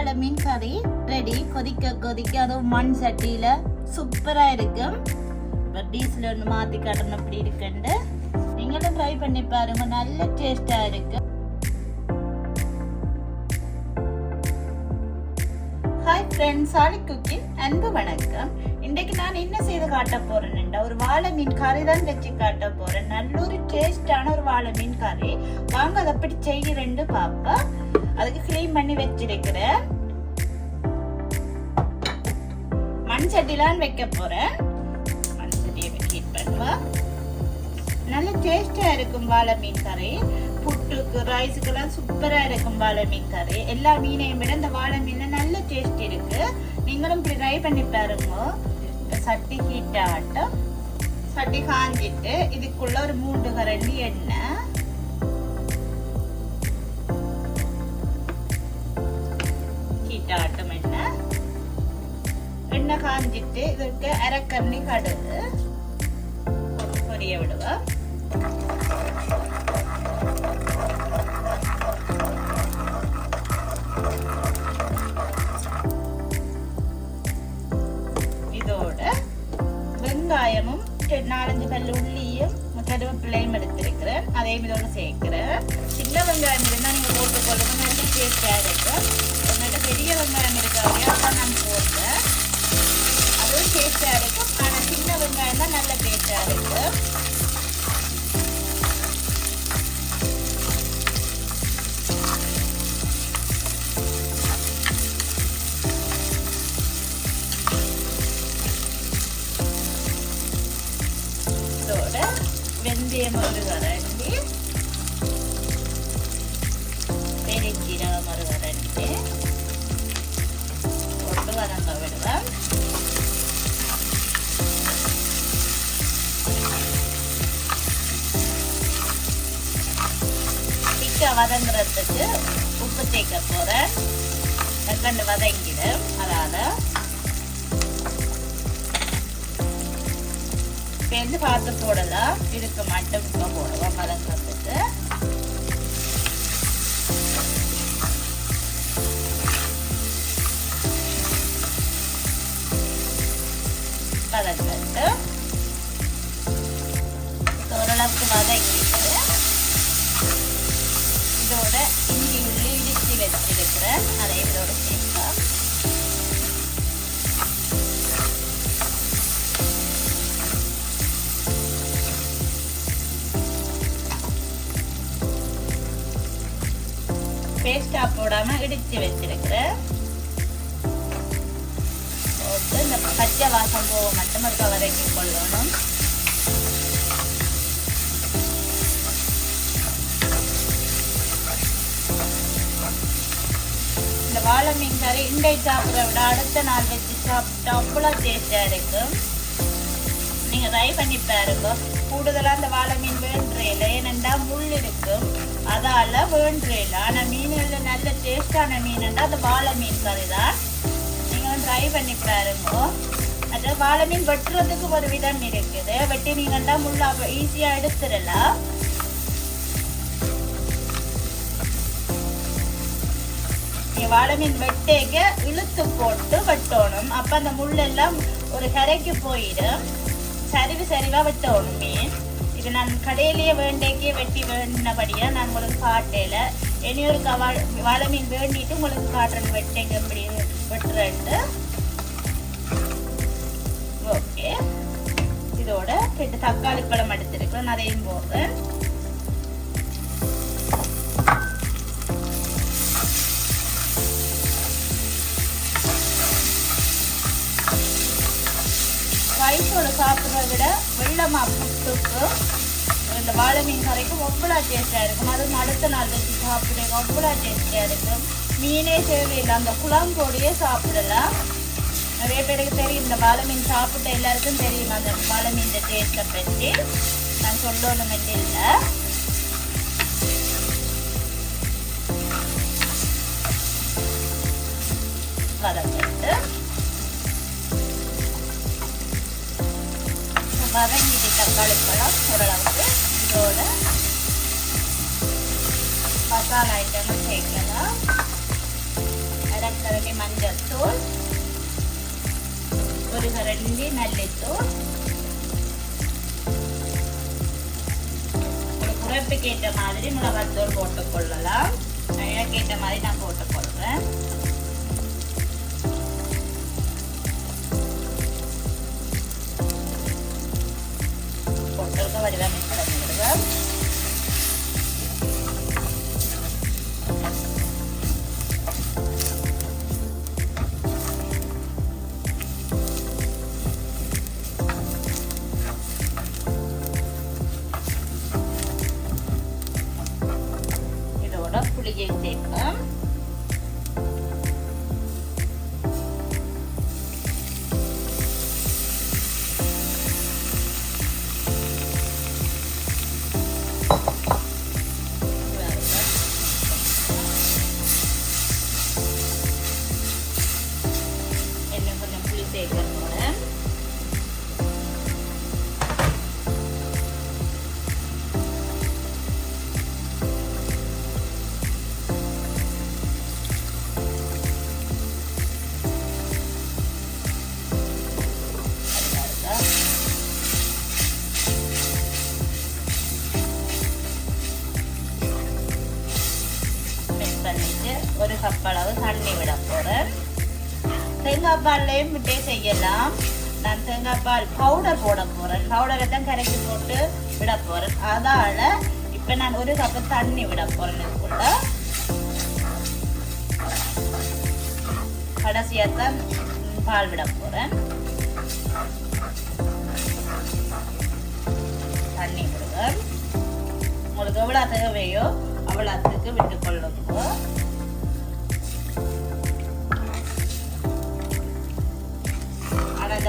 வாழை மீன் கறி ரெடி கொதிக்க கொதிக்க அதுவும் மண் சட்டியில சூப்பரா இருக்கும் இப்போ டீசல் ஒன்று மாத்தி காட்டணும். அப்படி இருக்குண்டு நீங்களும் ட்ரை பண்ணி பாருங்க. நல்ல டேஸ்டாக இருக்கு. ஹாய் ஃப்ரெண்ட்ஸ் சாலி குக்கிங் அன்பு வணக்கம். இன்றைக்கு நான் என்ன செய்து காட்ட போறேன்டா ஒரு வாழை மீன் கறி தான் வச்சு காட்ட போறேன். நல்ல ஒரு டேஸ்டான ஒரு வாழை மீன் கறி. வாங்க அதை எப்படி செய்கிறேன்னு பாப்பா அதுக்கு க்ளீன் பண்ணி வச்சிருக்கிறேன். மண் சட்டிலாம் வைக்க போறேன். மண் சட்டியை ஹீட் பண்ணுவா. நல்ல டேஸ்டா இருக்கும் வாழை மீன் கறி. புட்டுக்கு ரைஸுக்கெல்லாம் சூப்பராக இருக்கும் வாழை மீன் கறி. எல்லா மீனையும் விட இந்த வாழை மீனில் நல்ல டேஸ்ட் இருக்கு. நீங்களும் இப்படி ட்ரை பண்ணி பாருங்க. சட்டி ஹீட் ஆகட்டும். சட்டி காஞ்சிட்டு இதுக்குள்ள ஒரு மூன்று கரண்டி எண்ணெய். எண்ணெய் காஞ்சிட்டு இதுக்கு அரைக்கண்ணி கடுகு பொரிய விடுவோம் வெங்காயமும் நாலஞ்சு பல்லு உள்ளியும் கருவேப்பிலையும் எடுத்திருக்கிறேன் அதையும் இதோட சேர்க்கிறேன் சின்ன வெங்காயம் இருந்தால் நீங்கள் போட்டுக்கொள்ளுங்க நல்ல டேஸ்டாக இருக்கும் உங்கள்கிட்ட பெரிய வெங்காயம் இருக்காங்க அதான் நான் போடுறேன் அதுவும் டேஸ்டாக இருக்கும் ஆனால் சின்ன வெங்காயம் தான் நல்ல டேஸ்டாக இருக்கும் இதோட வெந்தயம் ஒரு வரண்டி பெருஞ்சீரகம் ஒரு வரண்டி போட்டு வரங்க விடுவேன் வதங்குறதுக்கு உப்பு சேர்க்க போறேன். வெங்கண்டு வதங்கிடும் அதால சேர்ந்து பார்த்து போடலாம் இதுக்கு மட்டும் இப்போ போடுவோம் வதங்குறதுக்கு. வதங்கிட்டு ஓரளவுக்கு வதங்கிட்டு போடாம வச்சிருக்கிறேன் போட்டு இந்த பச்சை வாசம் போக மட்டும் இருக்க வதக்கி கொள்ளணும் இந்த வாழை மீன் கறி இண்டை சாப்பிட்ற விட அடுத்த நாள் வச்சு சாப்பிட்டா அவ்வளோ டேஸ்டாக இருக்கும் நீங்கள் ட்ரை பண்ணி பாருங்க. கூடுதலாக அந்த வாழை மீன் வேண்டுறையில் ஏனெண்டா முள் இருக்கும் அதால வேண்டுறையில் ஆனால் மீன் நல்ல டேஸ்டான மீனுண்டா அந்த வாழை மீன் கறி தான் நீங்கள் ட்ரை பண்ணி பாருங்க. அது வாழை மீன் வெட்டுறதுக்கு ஒரு விதம் இருக்குது. வெட்டி நீங்கள்டா முள் ஈஸியாக எடுத்துடலாம். வாழை மீன் வெட்டேக்க இழுத்து போட்டு வெட்டணும். அப்ப அந்த முள்ளெல்லாம் ஒரு கரைக்கு போயிடும். சரிவு சரிவா வெட்டணும் மீன். இது நான் கடையிலேயே வேண்டேக்கே வெட்டி வேண்டினபடியா நான் உங்களுக்கு காட்டையில இனி ஒரு கவா- மீன் வேண்டிட்டு உங்களுக்கு காட்டுறேன் வெட்டேங்க எப்படி வெட்டுறேன்ட்டு ஓகே இதோட ரெண்டு தக்காளி பழம் எடுத்திருக்கிறேன் அதையும் போடுறேன் வயசோட சாப்பிட்றத விட வெள்ளமா புட்டுக்கு இந்த வாழை மீன் கறிக்கும் அவ்வளோ டேஸ்டாக இருக்கும். அதுவும் அடுத்த நாள் வச்சு சாப்பிடுங்க. அவ்வளோ டேஸ்டாக இருக்கும். மீனே தேவையில்லை. அந்த குழம்போடையே சாப்பிடலாம் நிறைய பேருக்கு தெரியும் இந்த வாழை மீன் சாப்பிட்ட எல்லாருக்கும் தெரியும் அந்த வாழை மீன் டேஸ்ட்டை பற்றி நான் சொல்லணும் இல்லை வதங்கிட்டு வதங்கிட்டு தக்காளி பழம் ஓரளவுக்கு. இதோட மசாலா ஐட்டமும் சேர்க்கலாம். அரை கரண்டி மஞ்சள் தூள் ஒரு கரண்டி நல்லித்தூள் ஒரு குறைப்புக்கு ஏற்ற மாதிரி மிளகாத்தூள் போட்டுக்கொள்ளலாம் எனக்கு ஏற்ற மாதிரி நான் போட்டுக்கொள்றேன் போட்டுக்க வருவேன் தேங்காய் பால்லையும் விட்டே செய்யலாம். நான் தேங்காய் பால் பவுடர் போட போறேன். பவுடரை தான் கரைச்சி போட்டு விட போறேன். அதால இப்ப நான் ஒரு கப்பு தண்ணி விட போறேன் இதுக்குள்ள கடைசியாக தான் பால் விட போறேன். தண்ணி விடுவேன் உங்களுக்கு எவ்வளோ தேவையோ அவ்வளோத்துக்கு விட்டு கொள்ளுங்க.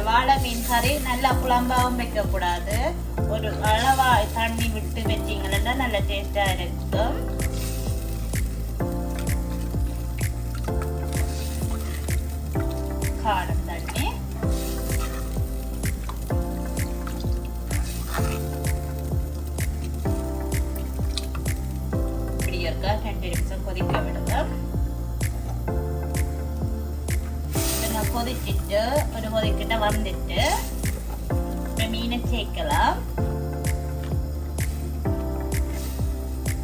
இந்த வாழை மீன் கறி நல்லா குழம்பாகவும் வைக்கக்கூடாது. ஒரு அளவா தண்ணி விட்டு வச்சிங்கன்னா நல்ல டேஸ்டாக இருக்கும். காரம் தண்ணி. இப்படி இருக்க? ரெண்டு நிமிஷம் கொதிக்க விடுங்க. கொதிச்சிட்டு ஒரு கொதிக்கிட்ட வந்துட்டு மீனை சேர்க்கலாம்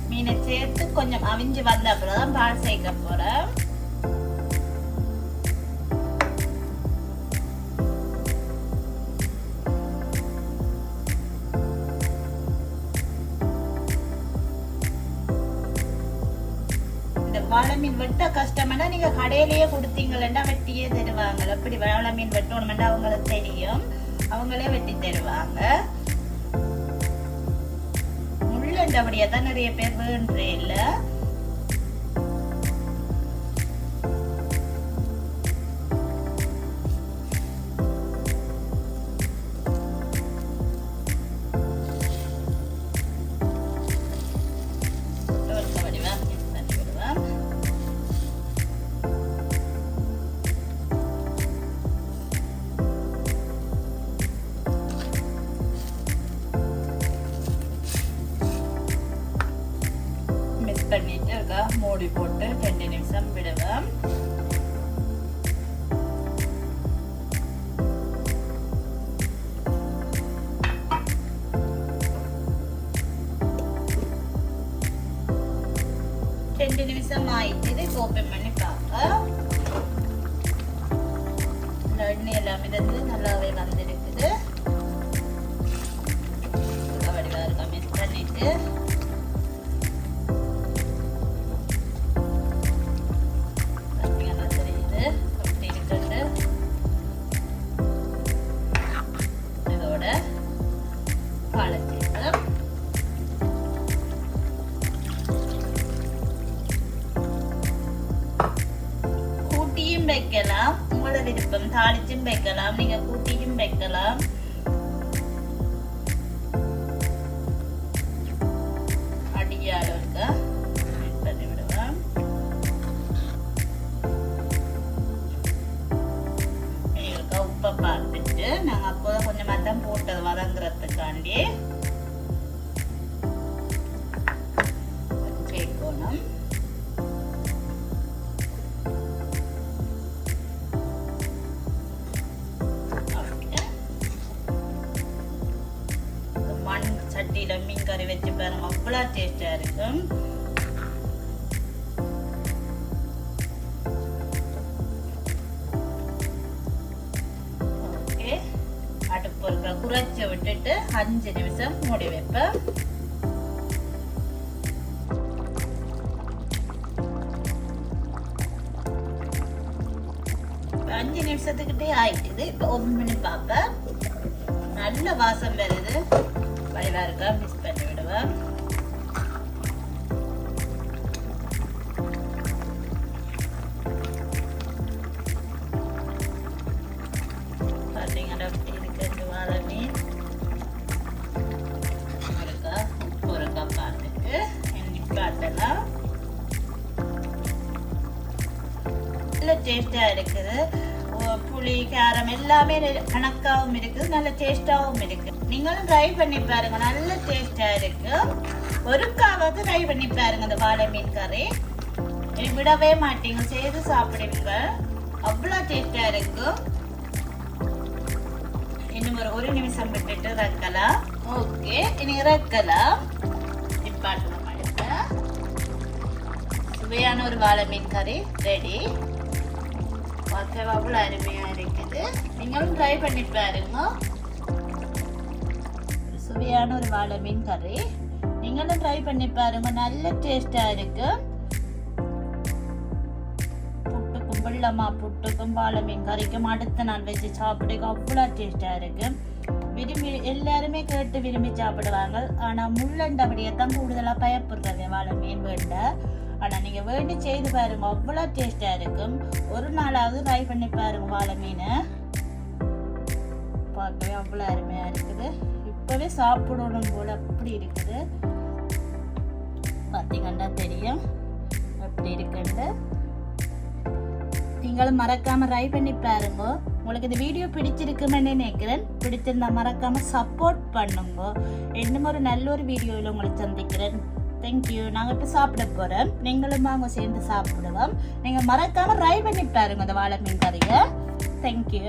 மீனை சேர்த்து கொஞ்சம் அவிஞ்சு வந்த அப்புறம் தான் பால் சேர்க்க போறேன் வாழை மீன் வெட்ட கஷ்டம்னா நீங்க கடையிலேயே கொடுத்தீங்களா வெட்டியே தருவாங்க. எப்படி வாழை மீன் வெட்டணும்னா அவங்களுக்கு தெரியும். அவங்களே வெட்டி தருவாங்க. முள்ளண்டபடியா தான் நிறைய பேர் வேண்டே இல்லை. ரெண்டு நிமிஷம் விடுவேன் ரெண்டு நிமிஷம் ஆயிட்டு இது ஓப்பன் பண்ணி பார்க்க எண்ணெய் எல்லாம் மிதந்து நல்லாவே வந்திருக்குது வடிவா இருக்கா பண்ணிட்டு. வைக்கலாம் விருப்பம் தாளிச்சும் வைக்கலாம். நீங்க கூட்டியும் வைக்கலாம். அடியால இருக்க? mix பண்ணி விடுவேன் இருக்க? உப்பை பார்த்துட்டு நாங்க அப்போதான் கொஞ்சமா தான் போட்டது வதங்குறதுக்காண்டி. சேர்க்கணும் கறி வச்சு பாருங்க. அவ்வளோ டேஸ்டாக இருக்கும் ஓகே. அடுப்பு இருக்க குறைச்சி விட்டுட்டு அஞ்சு நிமிஷம் மூடி வைப்பேன். அஞ்சு நிமிஷத்துக்கிட்டே ஆயிட்டுது இப்போ ஒன்று பார்ப்பேன் நல்ல வாசம் வருது. வயலாக இருக்கா மிஸ் பண்ணி விடுவேன் எல்லாமே கணக்காகவும் கணக்காவும் இருக்குது நல்ல டேஸ்டாகவும் இருக்கு. நீங்களும் ட்ரை பண்ணி பாருங்க நல்ல டேஸ்டா இருக்கு. ஒருக்காவது ட்ரை பண்ணி பாருங்க இந்த வாழை மீன் கறி. விடவே மாட்டீங்க செய்து சாப்பிடுவீங்க அவ்வளோ டேஸ்டா இருக்கு. இன்னும் ஒரு ஒரு நிமிஷம் விட்டுட்டு இறக்கலாம். ஓகே இனி இறக்கலாம். நிப்பாட்டணும் சுவையான ஒரு வாழை மீன் கறி ரெடி பார்க்க அவ்வளோ அருமையாக நீங்களும் ட்ரை பண்ணி பாருங்க சுவையான ஒரு வாழை மீன் கறி நீங்களும் ட்ரை பண்ணி பாருங்க நல்ல டேஸ்டாக இருக்கு புட்டுக்கும் வெள்ளமா புட்டுக்கும் வாழை மீன் கறிக்கும் அடுத்த நாள் வச்சு சாப்பிடுக்கு அவ்வளோ டேஸ்டாக இருக்கு விரும்பி எல்லாருமே கேட்டு விரும்பி சாப்பிடுவாங்க ஆனால் முள்ளண்டபடியை தான் கூடுதலாக பயப்படுறது வாழை மீன் வேண்ட ஆனால் நீங்கள் வேண்டி செய்து பாருங்க அவ்வளோ டேஸ்ட்டாக இருக்கும் ஒரு நாளாவது ட்ரை பண்ணி பாருங்க வாழை மீன் பார்க்கவே அவ்வளோ அருமையாக இருக்குது. இப்போவே சாப்பிடணும் போல் அப்படி இருக்குது. பார்த்தீங்கன்னா தெரியும். அப்படி இருக்குது. நீங்களும் மறக்காமல் ட்ரை பண்ணி பாருங்க. உங்களுக்கு இந்த வீடியோ பிடிச்சிருக்குன்னு நினைக்கிறேன். பிடிச்சிருந்தா மறக்காமல் சப்போர்ட் பண்ணுங்க. இன்னும் ஒரு நல்ல ஒரு வீடியோவில் உங்களை சந்திக்கிறேன். தேங்க்யூ நாங்கள் இப்போ சாப்பிட போகிறோம் நீங்களும் வாங்க சேர்ந்து சாப்பிடுவோம். நீங்கள் மறக்காமல் ட்ரை பண்ணி பாருங்க இந்த வாழை மீன் கறியை. தேங்க்யூ